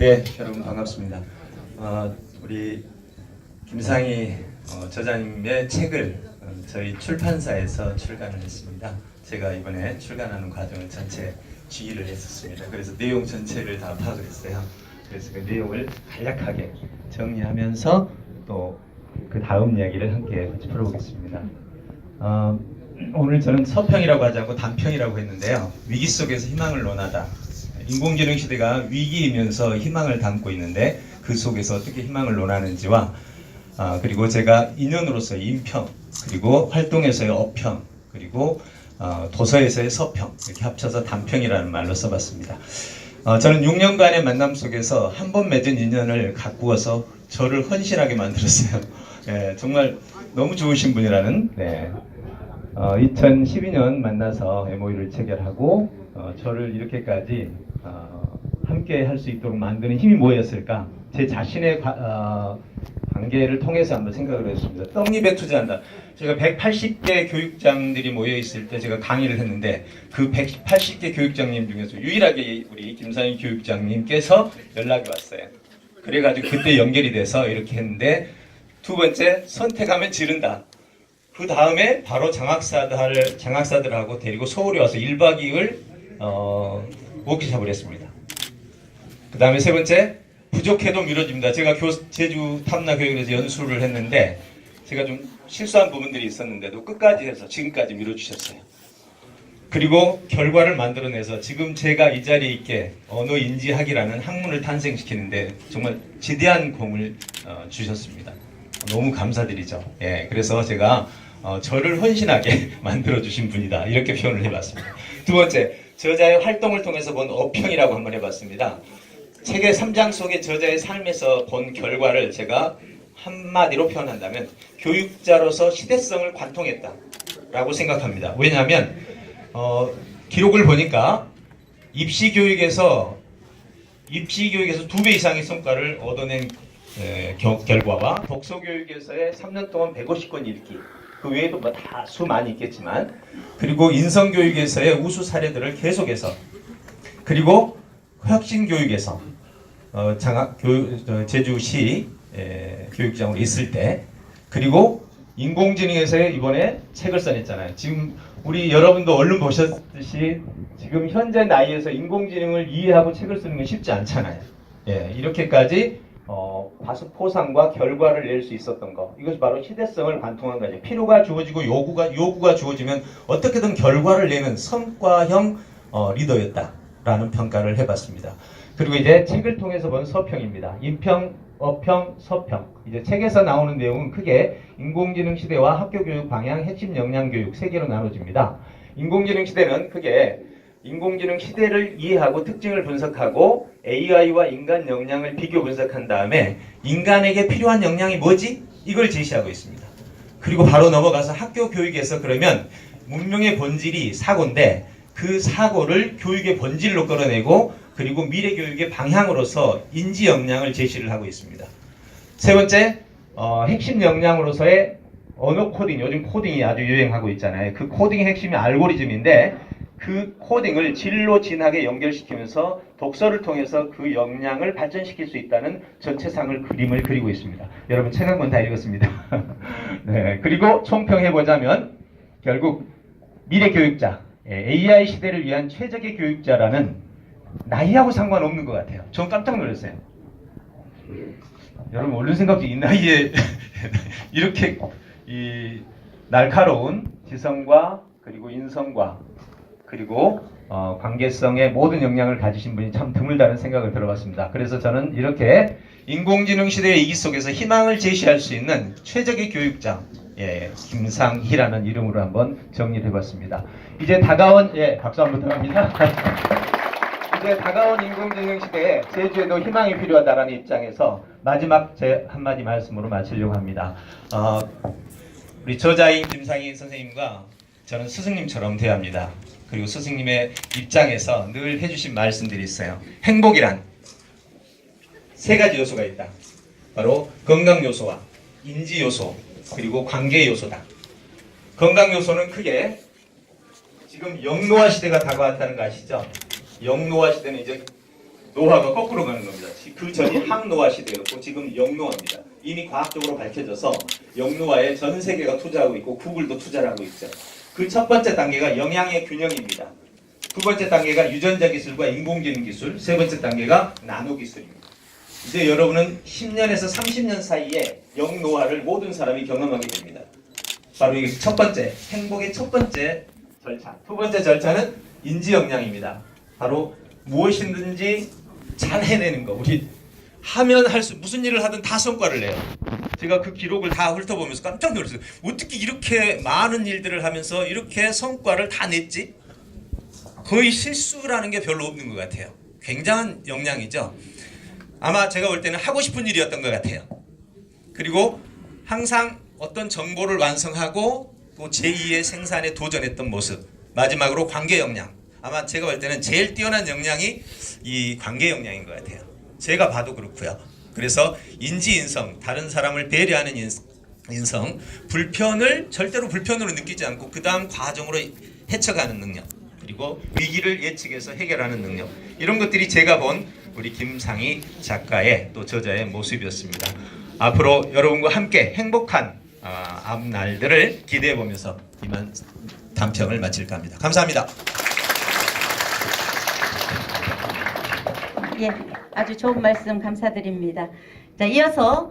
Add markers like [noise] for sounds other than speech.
네, 여러분 반갑습니다. 어, 우리 김상희 어, 저자님의 책을 어, 저희 출판사에서 출간을 했습니다. 제가 이번에 출간하는 과정을 전체 지휘를 했었습니다. 그래서 내용 전체를 다 파악을 했어요. 그래서 그 내용을 간략하게 정리하면서 또 그 다음 이야기를 함께 같이 풀어보겠습니다. 어, 오늘 저는 서평이라고 하지 않고 단평이라고 했는데요. 위기 속에서 희망을 논하다. 인공지능 시대가 위기이면서 희망을 담고 있는데 그 속에서 어떻게 희망을 논하는지와 아, 그리고 제가 인연으로서의 인평 그리고 활동에서의 어평 그리고 어, 도서에서의 서평 이렇게 합쳐서 단평이라는 말로 써봤습니다. 어, 저는 6년간의 만남 속에서 한 번 맺은 인연을 가꾸어서 저를 헌신하게 만들었어요. [laughs] 예, 정말 너무 좋으신 분이라는 네. 어, 2012년 만나서 MOU를 체결하고 어, 저를 이렇게까지 어, 함께 할 수 있도록 만드는 힘이 뭐였을까? 제 자신의 과- 어, 관계를 통해서 한번 생각을 했습니다. 떡잎에 투자한다. 제가 180개 교육장들이 모여 있을 때 제가 강의를 했는데 그 180개 교육장님 중에서 유일하게 우리 김상희 교육장님께서 연락이 왔어요. 그래가지고 그때 연결이 돼서 이렇게 했는데 두 번째 선택하면 지른다. 그 다음에 바로 장학사들 장학사들하고 데리고 서울에 와서 1박 2일 어, 워크숍을 했습니다. 그 다음에 세 번째 부족해도 미뤄집니다. 제가 교, 제주 탐나 교육에서 연수를 했는데 제가 좀 실수한 부분들이 있었는데도 끝까지 해서 지금까지 밀어주셨어요. 그리고 결과를 만들어내서 지금 제가 이 자리에 있게 언어 인지학이라는 학문을 탄생시키는데 정말 지대한 공을 어, 주셨습니다. 너무 감사드리죠. 예, 그래서 제가 어, 저를 헌신하게 [laughs] 만들어 주신 분이다 이렇게 표현을 해봤습니다. 두 번째 저자의 활동을 통해서 본 어평이라고 한번 해봤습니다. 책의 3장 속의 저자의 삶에서 본 결과를 제가 한마디로 표현한다면 교육자로서 시대성을 관통했다라고 생각합니다. 왜냐하면 어, 기록을 보니까 입시 교육에서 입시 교육에서 두 배 이상의 성과를 얻어낸 에, 겨- 결과와 독서 교육에서의 3년 동안 150권 읽기 그 외에도 뭐 다 수 많이 있겠지만 그리고 인성 교육에서의 우수 사례들을 계속해서 그리고 혁신 교육에서 어, 장학 교육 어, 제주시 에, 교육장으로 있을 때 그리고 인공지능에서의 이번에 책을 써냈잖아요. 지금 우리 여러분도 얼른 보셨듯이 지금 현재 나이에서 인공지능을 이해하고 책을 쓰는 건 쉽지 않잖아요. 예, 이렇게까지 어, 과수 포상과 결과를 낼 수 있었던 거 이것이 바로 시대성을 관통한 거죠. 필요가 주어지고 요구가 요구가 주어지면 어떻게든 결과를 내는 성과형 어, 리더였다라는 평가를 해봤습니다. 그리고 이제 책을 통해서 본 서평입니다. 인평, 어평, 서평. 이제 책에서 나오는 내용은 크게 인공지능 시대와 학교 교육 방향, 핵심 역량 교육 세 개로 나눠집니다. 인공지능 시대는 크게 인공지능 시대를 이해하고 특징을 분석하고 AI와 인간 역량을 비교 분석한 다음에 인간에게 필요한 역량이 뭐지? 이걸 제시하고 있습니다. 그리고 바로 넘어가서 학교 교육에서 그러면 문명의 본질이 사고인데 그 사고를 교육의 본질로 끌어내고 그리고 미래 교육의 방향으로서 인지 역량을 제시를 하고 있습니다. 세 번째 어, 핵심 역량으로서의 언어 코딩 요즘 코딩이 아주 유행하고 있잖아요. 그 코딩의 핵심이 알고리즘인데 그 코딩을 진로 진학에 연결시키면서 독서를 통해서 그 역량을 발전시킬 수 있다는 전체상을 그림을 그리고 있습니다. 여러분 책 한 권 다 읽었습니다. [laughs] 네, 그리고 총평해 보자면 결국 미래 교육자, 예, AI 시대를 위한 최적의 교육자라는 나이하고 상관없는 것 같아요. 전 깜짝 놀랐어요. 여러분 얼른 생각도 이 나이에 [laughs] 이렇게 이 날카로운 지성과 그리고 인성과 그리고 어, 관계성의 모든 역량을 가지신 분이 참 드물다는 생각을 들어봤습니다. 그래서 저는 이렇게 인공지능 시대의 이기 속에서 희망을 제시할 수 있는 최적의 교육장, 예, 김상희라는 이름으로 한번 정리를 해봤습니다. 이제 다가온, 예, 박수 한번 부탁합니다. [laughs] 이제 다가온 인공지능 시대에 제주에도 희망이 필요하다라는 입장에서 마지막 제 한마디 말씀으로 마치려고 합니다. 어, 우리 저자인 김상희 선생님과 저는 스승님처럼 대합니다. 그리고 스승님의 입장에서 늘 해주신 말씀들이 있어요. 행복이란 세 가지 요소가 있다. 바로 건강 요소와 인지 요소 그리고 관계 요소다. 건강 요소는 크게 지금 영노화 시대가 다가왔다는 거 아시죠? 영노화 시대는 이제 노화가 거꾸로 가는 겁니다. 그 전이 항노화 시대였고 지금 영노화입니다. 이미 과학적으로 밝혀져서 영노화에 전 세계가 투자하고 있고 구글도 투자를 하고 있죠. 그 첫 번째 단계가 영양의 균형입니다. 두 번째 단계가 유전자 기술과 인공지능 기술, 세 번째 단계가 나노 기술입니다. 이제 여러분은 10년에서 30년 사이에 영노화를 모든 사람이 경험하게 됩니다. 바로 이게 첫 번째 행복의 첫 번째 절차. 두 번째 절차는 인지 역량입니다. 바로 무엇이든지 잘 해내는 거. 우리 하면 할 수 무슨 일을 하든 다 성과를 내요. 제가 그 기록을 다 훑어보면서 깜짝 놀랐어요. 어떻게 이렇게 많은 일들을 하면서 이렇게 성과를 다 냈지? 거의 실수라는 게 별로 없는 것 같아요. 굉장한 역량이죠. 아마 제가 볼 때는 하고 싶은 일이었던 것 같아요. 그리고 항상 어떤 정보를 완성하고 또 제2의 생산에 도전했던 모습. 마지막으로 관계 역량. 아마 제가 볼 때는 제일 뛰어난 역량이 이 관계 역량인 것 같아요. 제가 봐도 그렇고요. 그래서 인지 인성, 다른 사람을 배려하는 인- 인성, 불편을 절대로 불편으로 느끼지 않고 그 다음 과정으로 헤쳐가는 능력, 그리고 위기를 예측해서 해결하는 능력 이런 것들이 제가 본 우리 김상희 작가의 또 저자의 모습이었습니다. 앞으로 여러분과 함께 행복한 아, 앞날들을 기대해 보면서 이만 단평을 마칠까 합니다. 감사합니다. 예, 아주 좋은 말씀 감사드립니다. 자, 이어서